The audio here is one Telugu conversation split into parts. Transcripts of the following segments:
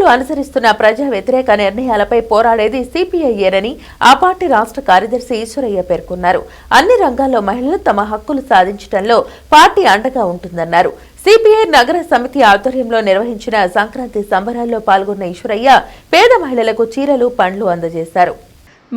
పాలకులు అనుసరిస్తున్న ప్రజా వ్యతిరేక నిర్ణయాలపై పోరాడేది సిపిఐఏనని ఆ పార్టీ రాష్ట్ర కార్యదర్శి ఈశ్వరయ్య పేర్కొన్నారు. అన్ని రంగాల్లో మహిళలు తమ హక్కులు సాధించడంలో పార్టీ అండగా ఉంటుందన్నారు. సిపిఐ నగర సమితి ఆధ్వర్యంలో నిర్వహించిన సంక్రాంతి సంబరాల్లో పాల్గొన్న ఈశ్వరయ్య పేద మహిళలకు చీరలు పండ్లు అందజేశారు.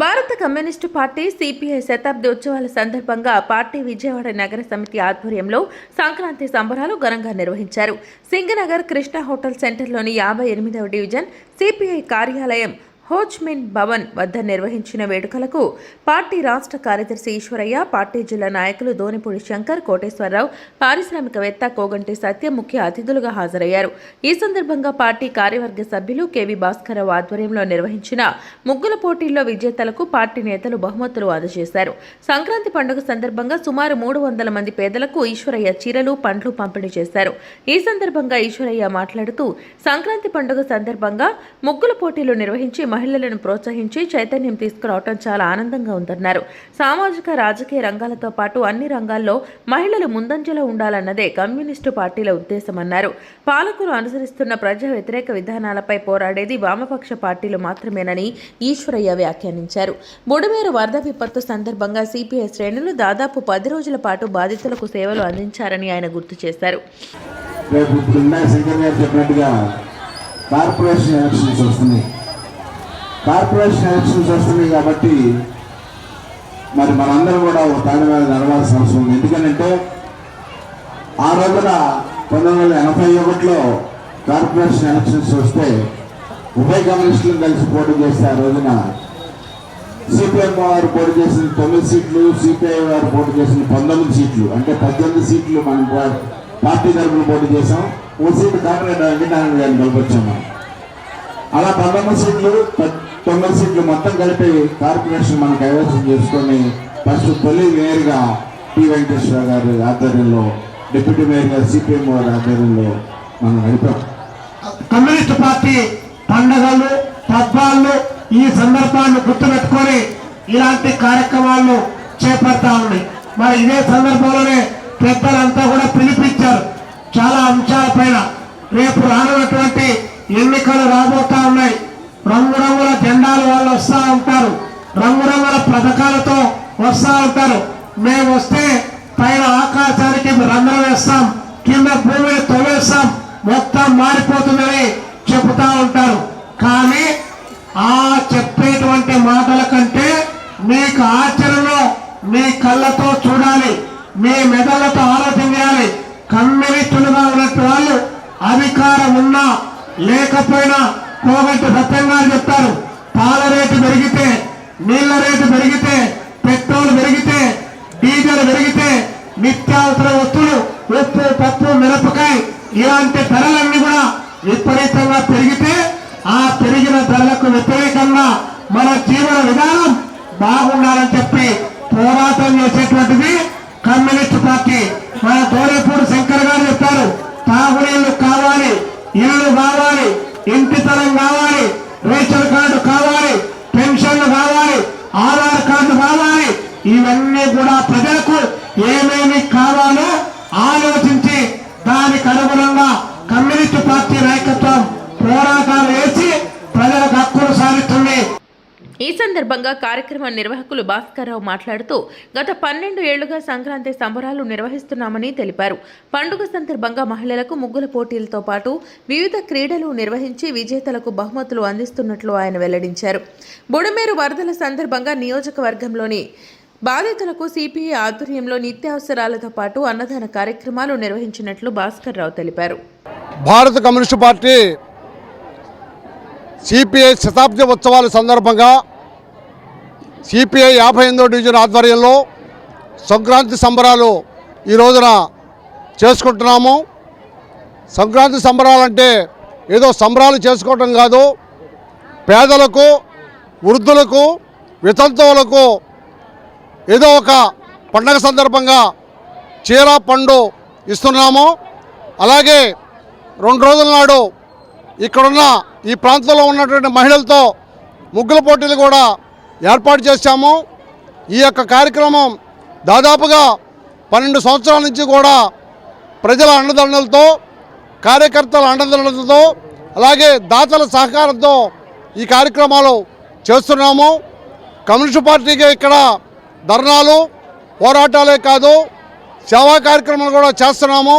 భారత కమ్యూనిస్టు పార్టీ సిపిఐ శతాబ్ది ఉత్సవాల సందర్భంగా పార్టీ విజయవాడ నగర సమితి ఆధ్వర్యంలో సంక్రాంతి సంబరాలు ఘనంగా నిర్వహించారు. సింగనగర్ కృష్ణ హోటల్ సెంటర్లోని యాభై ఎనిమిదవ డివిజన్ సిపిఐ కార్యాలయం హోచ్మిన్ భవన్ వద్ద నిర్వహించిన వేడుకలకు పార్టీ రాష్ట్ర కార్యదర్శి ఈశ్వరయ్య పార్టీ జిల్లా నాయకులు దోనిపూడి శంకర్ కోటేశ్వరరావు పారిశ్రామికవేత్త కోగంటి సత్య ముఖ్య అతిథులుగా హాజరయ్యారు. ఈ సందర్భంగా పార్టీ కార్యవర్గ సభ్యులు కెవి భాస్కరరావు ఆధ్వర్యంలో నిర్వహించిన ముగ్గుల పోటీల్లో విజేతలకు పార్టీ నేతలు బహుమతులు అందజేశారు. సంక్రాంతి పండుగ సందర్భంగా సుమారు మూడు వందల మంది పేదలకు ఈశ్వరయ్య చీరలు పండ్లు పంపిణీ చేశారు. ఈ సందర్భంగా ఈశ్వరయ్య మాట్లాడుతూ సంక్రాంతి పండుగ సందర్భంగా ముగ్గుల పోటీలు నిర్వహించి మహిళలను ప్రోత్సహించి చైతన్యం తీసుకురావటం చాలా ఆనందంగా ఉందన్నారు. సామాజిక రాజకీయ రంగాలతో పాటు అన్ని రంగాల్లో మహిళలు ముందంజలో ఉండాలన్నదే కమ్యూనిస్టు పార్టీల ఉద్దేశమన్నారు. పాలకులు అనుసరిస్తున్న ప్రజా వ్యతిరేక విధానాలపై పోరాడేది వామపక్ష పార్టీలు మాత్రమేనని ఈశ్వరయ్య వ్యాఖ్యానించారు. బుడమేరు వరద విపత్తు సందర్భంగా సిపిఐ శ్రేణులు దాదాపు పది రోజుల పాటు బాధితులకు సేవలు అందించారని ఆయన గుర్తు చేశారు. రేపు గారు చెప్పినట్టుగా కార్పొరేషన్ ఎలక్షన్స్ వస్తున్నాయి. కార్పొరేషన్ ఎలక్షన్స్ వస్తున్నాయి కాబట్టి మరి మనందరం కూడా ఒక దాని మీద నడవాల్సిన అవసరం ఉంది. ఎందుకంటే ఆ రోజున పంతొమ్మిది వందల ఎనభై ఒకటిలో కార్పొరేషన్ ఎలక్షన్స్ వస్తే ఉభయ కమ్యూనిస్టులు కలిసి పోటీ చేస్తే ఆ రోజున సిపిఎం వారు పోటీ చేసిన తొమ్మిది సీట్లు సిపిఐ వారు పోటీ చేసిన పంతొమ్మిది సీట్లు అంటే పద్దెనిమిది సీట్లు మనం పార్టీ తరఫున పోటీ చేసాం ఓ సీటు కాంగ్రెస్ వెంకటనారాయణ గారిని కలపొచ్చాం అలా పంతొమ్మిది సీట్లు తొమ్మిది సీట్లు మొత్తం కలిపి కార్పొరేషన్ మనం కైవసం చేసుకొని ఫస్ట్ తొలి మేయర్గా టి వెంకటేశ్వర గారి ఆధ్వర్యంలో డిప్యూటీ మేయర్ గారు సిపిఎం గారి ఆధ్వర్యంలో మనం నడిపాం. కమ్యూనిస్ట్ పార్టీ పండగలు పబ్బాలు ఈ సందర్భాన్ని గుర్తుపెట్టుకొని ఇలాంటి కార్యక్రమాలను చేపడతా ఉన్నాయి. మరి ఇదే సందర్భంలోనే పెద్దలంతా కూడా పిలిపించారు చాలా అంశాలపైన రేపు రానున్నటువంటి ఎన్నికలు రాబోతా ఉన్నాయి. రంగురంగు జెండాలు వాళ్ళు వస్తూ ఉంటారు. రంగురంగుల పథకాలతో వస్తూ ఉంటారు. మేము వస్తే పైన ఆకాశానికి రంధ్రం వేస్తాం. కింద భూమిని తొలేస్తాం మొత్తం మారిపోతుందని చెబుతా ఉంటారు. కానీ ఆ చెప్పేటువంటి మాటల కంటే మీకు ఆచరణలో మీ కళ్ళతో చూడాలి. మీ మెదళ్ళతో ఆలోచన చేయాలి కమ్యూనిస్టులుగా ఉన్నట్టు వాళ్ళు అధికారం ఉన్నా లేకపోయినా కోగంటి సత్యం గారు చెప్తారు పాల రేటు పెరిగితే నీళ్ళ రేటు పెరిగితే పెట్రోల్ పెరిగితే డీజిల్ పెరిగితే నిత్యావసర వస్తువులు ఉప్పు పప్పు మిరపకాయ ఇలాంటి ధరలన్నీ కూడా విపరీతంగా పెరిగితే ఆ పెరిగిన ధరలకు వ్యతిరేకంగా మన జీవన విధానం బాగుండాలని చెప్పి పోరాటం చేసేటువంటిది కమ్యూనిస్ట్ పార్టీ. మన దోరేపూడి శంకర్ గారు చెప్పారు తాగునీళ్ళు కావాలి ఇల్లు కావాలి ఇంటి తరం కావాలి రేషన్ కార్డు కావాలి పెన్షన్లు కావాలి ఆధార్ కార్డు కావాలి ఇవన్నీ కూడా ప్రజలకు ఏమేమి కావాలో ఆలోచించి దానికి అనుగుణంగా కమ్యూనిస్ట్ పార్టీ నాయకత్వం పోరాటాలు వేసి ప్రజలకు హక్కులు సాధిస్తుంది. ఈ సందర్భంగా కార్యక్రమ నిర్వాహకులు భాస్కర్రావు మాట్లాడుతూ గత పన్నెండు ఏళ్ళుగా సంక్రాంతి సంబరాలు నిర్వహిస్తున్నామని తెలిపారు. పండుగ సందర్భంగా మహిళలకు ముగ్గుల పోటీలతో పాటు వివిధ క్రీడలు నిర్వహించి విజేతలకు బహుమతులు అందిస్తున్నట్లు ఆయన వెల్లడించారు. బుడమేరు వరదల సందర్భంగా నియోజకవర్గంలోని బాధితులకు సిపిఐ ఆధ్వర్యంలో నిత్యావసరాలతో పాటు అన్నదాన కార్యక్రమాలు నిర్వహించినట్లు భాస్కర్రావు తెలిపారు. భారత కమ్యూనిస్టు పార్టీ సిపిఐ శతాబ్ది ఉత్సవాల సందర్భంగా సిపిఐ యాభై ఎనిమిదో డివిజన్ ఆధ్వర్యంలో సంక్రాంతి సంబరాలు ఈ రోజున చేసుకుంటున్నాము. సంక్రాంతి సంబరాలంటే ఏదో సంబరాలు చేసుకోవటం కాదు. పేదలకు వృద్ధులకు వితంతువులకు ఏదో ఒక పండగ సందర్భంగా చీర పండు ఇస్తున్నాము. అలాగే రెండు రోజుల నాడు ఇక్కడున్న ఈ ప్రాంతంలో ఉన్నటువంటి మహిళలతో ముగ్గుల పోటీలు కూడా ఏర్పాటు చేశాము. ఈ యొక్క కార్యక్రమం దాదాపుగా పన్నెండు సంవత్సరాల నుంచి కూడా ప్రజల అండదండలతో కార్యకర్తల అండదండలతో అలాగే దాతల సహకారంతో ఈ కార్యక్రమాలు చేస్తున్నాము. కమ్యూనిస్ట్ పార్టీకి ఇక్కడ ధర్నాలు పోరాటాలే కాదు సేవా కార్యక్రమాలు కూడా చేస్తున్నాము.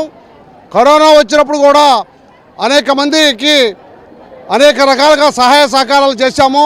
కరోనా వచ్చినప్పుడు కూడా అనేక మందికి అనేక రకాలుగా సహాయ సహకారాలు చేశాము.